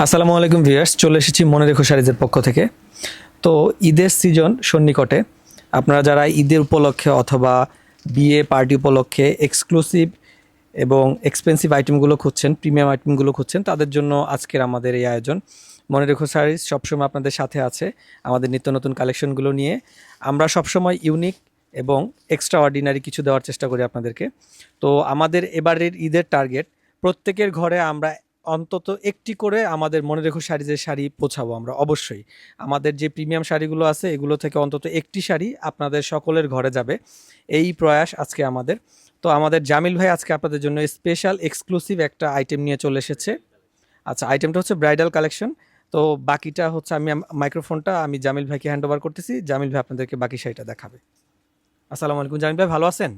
আসসালামু আলাইকুম ভিউয়ার্স, চলে এসেছি মনে রেখো সারিজের পক্ষ থেকে। তো ঈদের সিজন সন্নিকটে আপনারা যারা ঈদের উপলক্ষে অথবা বিয়ে, পার্টি উপলক্ষে এক্সক্লুসিভ এবং এক্সপেন্সিভ আইটেমগুলো খুঁজছেন প্রিমিয়াম আইটেমগুলো খুঁজছেন, তাদের জন্য আজকের আমাদের এই আয়োজন। মনে রেখো শাড়িজ সবসময় আপনাদের সাথে আছে আমাদের নিত্য নতুন কালেকশনগুলো নিয়ে। আমরা সবসময় ইউনিক এবং এক্সট্রা অর্ডিনারি কিছু দেওয়ার চেষ্টা করি আপনাদেরকে। তো আমাদের এবারের ঈদের টার্গেট প্রত্যেকের ঘরে আমরা অন্তত একটি করে আমাদের মনে রেখো শাড়িজের শাড়ি পৌঁছাবো আমরা, অবশ্যই। আমাদের যে প্রিমিয়াম শাড়িগুলো আছে, এগুলো থেকে অন্তত একটি শাড়ি আপনাদের সকলের ঘরে যাবে। এই প্রয়াস আজকে আমাদের। তো আমাদের জামিল ভাই আজকে আপনাদের জন্য স্পেশাল এক্সক্লুসিভ একটা আইটেম নিয়ে চলে এসেছে। আচ্ছা আইটেমটা হচ্ছে ব্রাইডাল কালেকশন তো বাকিটা হচ্ছে আমি মাইক্রোফোনটা আমি জামিল ভাইকে হ্যান্ড ওভার করতেছি। জামিল ভাই আপনাদেরকে বাকি শাড়িটা দেখাবে। আসসালামু আলাইকুম। জামিল ভাই, ভালো আছেন?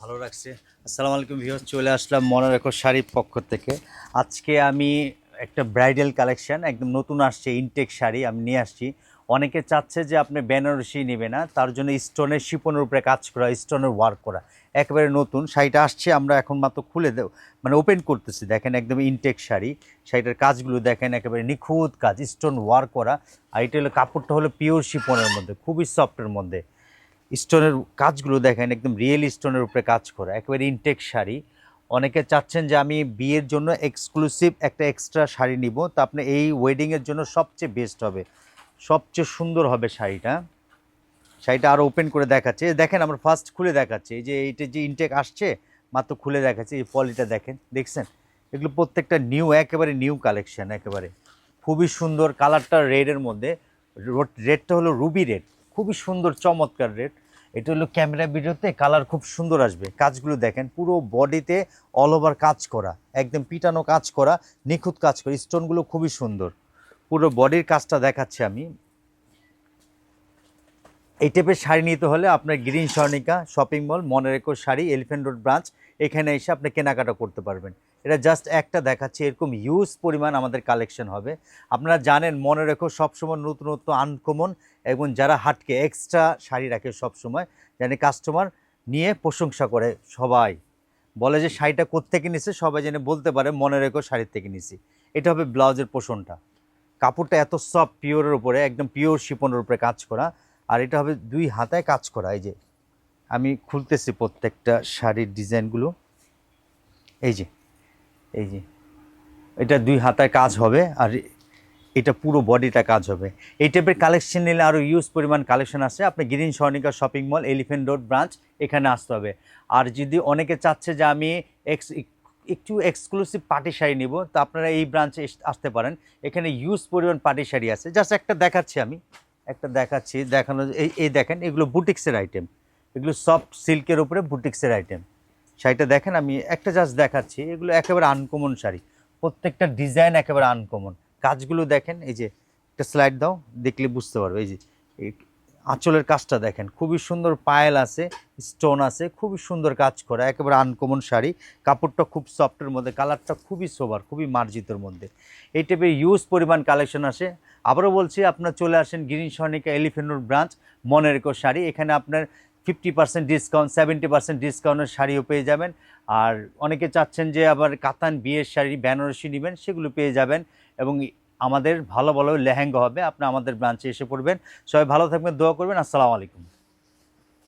ভালো রাখছে আসসালামু আলাইকুম ভিউয়ার্স, চলে আসলাম মনে রেখো শাড়ির পক্ষ থেকে। আজকে আমি একটা ব্রাইডাল কালেকশন, একদম নতুন আসছে ইনটেক শাড়ি, আমি নিয়ে আসছি। অনেকে চাচ্ছে যে আপনি বেনারসি নেবে না, তার জন্য স্টোনের শিপনের উপরে কাজ করা, স্টোনের ওয়ার্ক করা। একেবারে নতুন, শাড়িটা আসছে, আমরা এখন মাত্র খুলে দেব মানে ওপেন করতেছি। দেখেন একদম ইনটেক শাড়ি, শাড়িটার কাজগুলো দেখেন একেবারে নিখুঁত কাজ, স্টোন ওয়ার্ক করা। আর এটা হলো কাপড়টা হলো পিওর শিপনের মধ্যে, খুবই সফটের মধ্যে। স্টোনের কাজগুলো দেখেন, একদম রিয়েল স্টোনের উপরে কাজ করা, একেবারে ইনটেক শাড়ি। অনেকে চাচ্ছেন যে আমি বিয়ের জন্য এক্সক্লুসিভ একটা এক্সট্রা শাড়ি নিব, তো আপনি এই ওয়েডিংয়ের জন্য সবচেয়ে বেস্ট হবে, সবচেয়ে সুন্দর হবে শাড়িটা। শাড়িটা আরও ওপেন করে দেখাচ্ছে। দেখেন, আমরা ফার্স্ট খুলে দেখাচ্ছে, এই যে এইটা যে ইনটেক আসছে, মাত্র খুলে দেখাচ্ছে, এই পলিটা দেখেন, দেখছেন? এগুলো প্রত্যেকটা নিউ একেবারে নিউ কালেকশান একেবারে। খুবই সুন্দর কালারটা রেডের মধ্যে রেডটা হলো রুবি রেড খুবই সুন্দর, চমৎকার রেড এটা হলো ক্যামেরা ভিডিওতে কালার খুব সুন্দর আসবে। কাজগুলো দেখেন, পুরো বডিতে অল ওভার কাজ করা, একদম পিটানো কাজ করা, নিখুঁত কাজ করা, স্টোনগুলো খুবই সুন্দর। পুরো বডির কাজটা দেখাচ্ছি আমি। এই টাইপের শাড়ি নিতে হলে আপনার গ্রিন স্বর্ণিকা, শপিং মল মনে রেখো শাড়ি এলিফেন্ট রোড ব্রাঞ্চ এখানে এসে আপনি কেনাকাটা করতে পারবেন। এটা জাস্ট একটা দেখাচ্ছি, এরকম ইউজ পরিমাণ আমাদের কালেকশন হবে। আপনারা জানেন, মনে রেখো, সবসময় নতুনত্ব আনকমন এবং যারা হাটকে এক্সট্রা শাড়ি রাখে সবসময়, জানি কাস্টমার নিয়ে প্রশংসা করে সবাই। বলে যে শাড়িটা কোত্থেকে নিছে? সবাই জেনে বলতে পারে, মনে রেখো শাড়ির থেকে নিছি। এটা হবে ব্লাউজের পোষণটা। কাপড়টা এত সফট পিওরের উপরে, একদম পিওর শিপনের উপরে কাজ করা। আর এটা হবে দুই হাতায় কাজ করা, এই যে। আমি খুলতেছি প্রত্যেকটা শাড়ির ডিজাইনগুলো এই যে। এই যে, এটা দুই হাতায় কাজ হবে আর এটা পুরো বডিটা কাজ হবে। এই টাইপের কালেকশন নিলে আরও ইউজ পরিমাণ কালেকশন আছে। আপনি green Swarnika shopping mall Elephant Road branch এখানে আসতে হবে। আর যদি অনেকে চাচ্ছে যে আমি এক্স একটু এক্সক্লুসিভ পার্টি শাড়ি নিব, তো আপনারা এই ব্রাঞ্চে আসতে পারেন। এখানে ইউজ পরিমাণ পার্টি শাড়ি আছে। জাস্ট একটা দেখাচ্ছি আমি। একটা দেখাচ্ছি, দেখানো, এই এই দেখেন, এগুলো বুটিক্সের আইটেম এগুলো সফট সিল্কের উপরে বুটিক্সের আইটেম শাড়িটা দেখেন, আমি একটা জাস্ট দেখাচ্ছি। এগুলো একেবারে আনকমন শাড়ি। প্রত্যেকটা ডিজাইন একেবারে আনকমন কাজগুলো দেখেন, এই যে একটা স্লাইড দাও, দেখলে বুঝতে পারবে। এই যে আঁচলের কাজটা দেখেন, খুবই সুন্দর পায়েল আছে স্টোন আছে, খুবই সুন্দর কাজ করা, একেবারে আনকমন শাড়ি। কাপড়টা খুব সফটের মধ্যে কালারটা খুবই সোবার খুবই মার্জিতর মধ্যে। এই টাইপের ইউজ পরিমাণ কালেকশন আসে। আবারও বলছি, আপনার চলে আসেন গ্রিন সর্ণিকা এলিফেন্ট ব্রাঞ্চ মনে রেখো শাড়ি। এখানে আপনার fifty percent discount seventy percent ডিসকাউন্টের শাড়িও পেয়ে যাবেন। আর অনেকে চাচ্ছেন যে আবার কাতান বিয়ের শাড়ি, বেনারসি নেবেন, সেগুলো পেয়ে যাবেন এবং আমাদের ভালো ভালো লেহেঙ্গা হবে। আপনি আমাদের ব্রাঞ্চে এসে পড়বেন। সবাই ভালো থাকবেন, দোয়া করবেন। আসসালামু আলাইকুম।